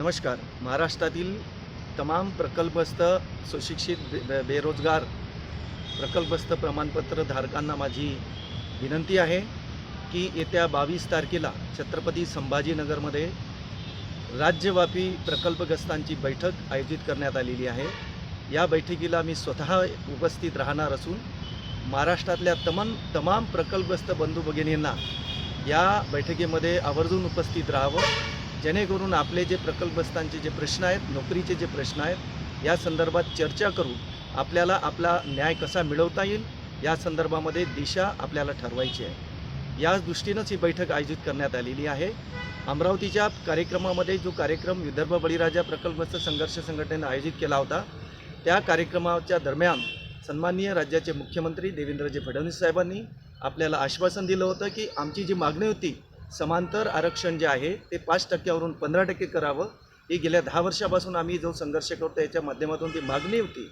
नमस्कार. महाराष्ट्रातील तमाम प्रकल्पस्थ सुशिक्षित बे- बेरोजगार प्रकल्पस्थ प्रमाणपत्र धारकांना माझी विनंती आहे की येत्या बावीस तारखेला छत्रपती संभाजीनगरमध्ये राज्यव्यापी प्रकल्पग्रस्तांची बैठक आयोजित करण्यात आलेली आहे. या बैठकीला मी स्वतः उपस्थित राहणार असून महाराष्ट्रातल्या तमाम तमाम प्रकल्पग्रस्त बंधू भगिनींना या बैठकीमध्ये आवर्जून उपस्थित राहावं. जेणेकरून आपले जे प्रकल्पस्थांचे जे प्रश्न आहेत नोकरीचे जे प्रश्न आहेत या संदर्भात चर्चा करून आपल्याला आपला न्याय कसा मिळवता येईल या संदर्भामध्ये दिशा आपल्याला ठरवायची आहे. या दृष्टीनंच ही बैठक आयोजित करण्यात आलेली आहे. अमरावतीच्या कार्यक्रमामध्ये जो कार्यक्रम विदर्भ बळीराजा प्रकल्पस्थ संघर्ष संघटनेनं आयोजित केला होता त्या कार्यक्रमाच्या दरम्यान सन्माननीय राज्याचे मुख्यमंत्री देवेंद्रजी फडणवीस साहेबांनी आपल्याला आश्वासन दिलं होतं की आमची जी मागणी होती समांतर आरक्षण जे आहे ते पाच टक्क्यावरून पंधरा टक्के करावं. ही गेल्या दहा वर्षापासून आम्ही जो संघर्ष करतो याच्या माध्यमातून ती मागणी होती.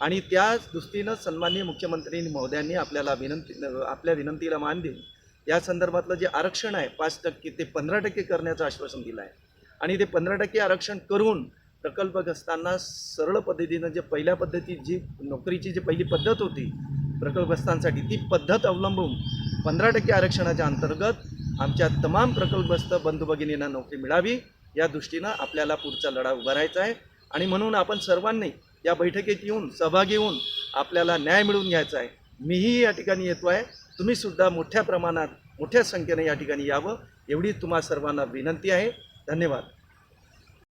आणि त्याच दृष्टीनं सन्माननीय मुख्यमंत्री महोदयांनी आपल्याला विनंती आपल्या विनंतीला मान देऊन या संदर्भातलं जे आरक्षण आहे पाच टक्के ते पंधरा टक्के करण्याचं आश्वासन दिलं आहे. आणि ते पंधरा टक्के आरक्षण करून प्रकल्पग्रस्तांना सरळ पद्धतीनं जे पहिल्या पद्धती जी नोकरीची जी पहिली पद्धत होती प्रकल्पग्रस्तांसाठी ती पद्धत अवलंबून पंधरा टक्के आरक्षणाच्या अंतर्गत आमच्या तमाम प्रकल्पस्थ बंधू भगिनींना नोकरी मिळावी या दृष्टीनं आपल्याला पुढचा लढा उभारायचा आहे. आणि म्हणून आपण सर्वांनी या बैठकीत येऊन सहभागी होऊन आपल्याला न्याय मिळवून घ्यायचा आहे. मीही या ठिकाणी येतो आहे. तुम्हीसुद्धा मोठ्या प्रमाणात मोठ्या संख्येने या ठिकाणी यावं एवढी तुम्हा सर्वांना विनंती आहे. धन्यवाद.